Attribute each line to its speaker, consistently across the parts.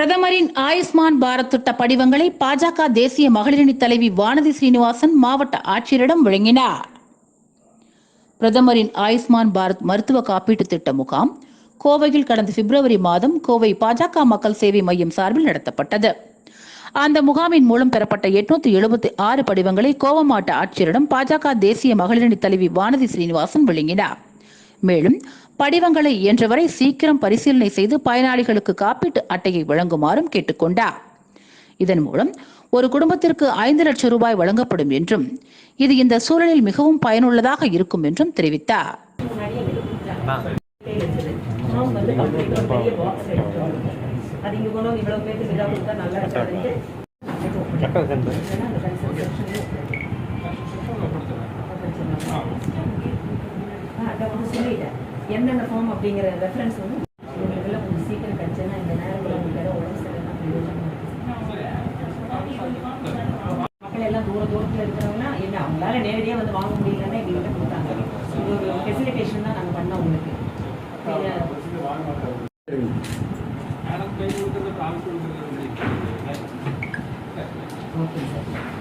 Speaker 1: பிரதமரின் ஆயுஷ்மான் பாரத் திட்ட படிவங்களை பாஜக தேசிய மகளிரணி தலைவி வானதி சீனிவாசன் மாவட்ட ஆட்சியரிடம் வழங்கினார். பிரதமரின் ஆயுஷ்மான் பாரத் மருத்துவ காப்பீட்டு திட்ட முகாம் கோவையில் கடந்த பிப்ரவரி மாதம் கோவை பாஜக மக்கள் சேவை மையம் சார்பில் நடத்தப்பட்டது. அந்த முகாமின் மூலம் பெறப்பட்ட எட்நூத்தி எழுபத்தி ஆறு படிவங்களை கோவை மாவட்ட ஆட்சியரிடம் பாஜக தேசிய மகளிரணி தலைவி வானதி சீனிவாசன் வழங்கினார். மேலும் படிவங்களை இயன்றவரை சீக்கிரம் பரிசீலனை செய்து பயனாளிகளுக்கு காப்பீட்டு அட்டையை வழங்குமாறும் கேட்டுக்கொண்டார். இதன் மூலம் ஒரு குடும்பத்திற்கு ஐந்து லட்சம் ரூபாய் வழங்கப்படும் என்றும் இது இந்த சூழலில் மிகவும் பயனுள்ளதாக இருக்கும் என்றும் தெரிவித்தார்.
Speaker 2: அது இங்கே இவ்வளோ பேருக்கு இதாக கொடுத்தா நல்லா அதை வந்து சொல்லிட்டேன். எந்தெந்த ஃபார்ம் அப்படிங்கிற ரெஃபரன்ஸ் வந்து உங்களுக்குலாம் கொஞ்சம் சீக்கிரம் கிடச்சுன்னா இந்த நேரத்தில் உங்களுக்கு ஏதாவது உடம்பு சரியில்லைன்னா பிரயோஜனமா மக்கள் எல்லாம் தூர தூரத்தில் இருக்கிறவங்கன்னா என்ன அவங்களால நேரடியாக வந்து வாங்க முடியலன்னா எங்கள்கிட்ட கொடுத்தாங்க. இது ஒரு ஃபெசிலிட்டேஷன் தான் நாங்கள் பண்ணோம் உங்களுக்கு.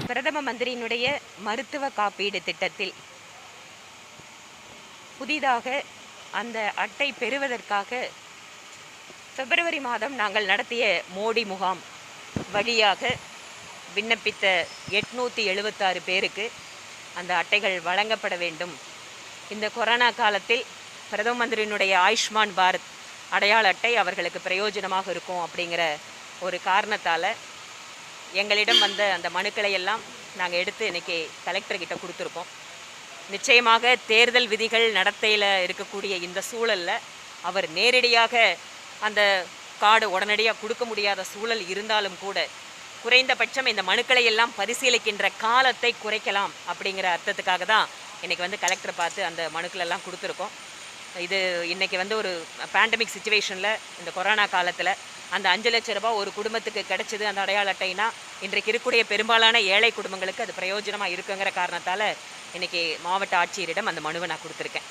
Speaker 3: பிரதம மந்திரியினுடைய மருத்துவ காப்பீடு திட்டத்தில் புதிதாக அந்த அட்டை பெறுவதற்காக பிப்ரவரி மாதம் நாங்கள் நடத்திய மோடி முகாம் வழியாக விண்ணப்பித்த எட்நூற்றி எழுபத்தாறு பேருக்கு அந்த அட்டைகள் வழங்கப்பட வேண்டும். இந்த கொரோனா காலத்தில் பிரதம மந்திரியினுடைய ஆயுஷ்மான் பாரத் அடையாள அட்டை அவர்களுக்கு பிரயோஜனமாக இருக்கும் அப்படிங்கிற ஒரு காரணத்தால் எங்களிடம் வந்த அந்த மனுக்களை எல்லாம் நாங்கள் எடுத்து இன்றைக்கி கலெக்டர்கிட்ட கொடுத்துருக்கோம். நிச்சயமாக தேர்தல் விதிகள் நடத்தையில் இருக்கக்கூடிய இந்த சூழலில் அவர் நேரடியாக அந்த கார்டு உடனடியாக கொடுக்க முடியாத சூழல் இருந்தாலும் கூட குறைந்தபட்சம் இந்த மனுக்களை எல்லாம் பரிசீலிக்கின்ற காலத்தை குறைக்கலாம் அப்படிங்கிற அர்த்தத்துக்காக தான் இன்றைக்கி வந்து கலெக்டர் பார்த்து அந்த மனுக்களெல்லாம் கொடுத்துருக்கோம். இது இன்னைக்கு வந்து ஒரு பேண்டமிக் சுச்சுவேஷனில் இந்த கொரோனா காலத்தில் அந்த அஞ்சு லட்ச ரூபாய் ஒரு குடும்பத்துக்கு கிடைச்சது அந்த அடையாள அட்டைனா இன்றைக்கு இருக்கக்கூடிய பெரும்பாலான ஏழை குடும்பங்களுக்கு அது பிரயோஜனமாக இருக்குங்கிற காரணத்தால் இன்றைக்கி மாவட்ட ஆட்சியரிடம் அந்த மனுவை நான் கொடுத்துருக்கேன்.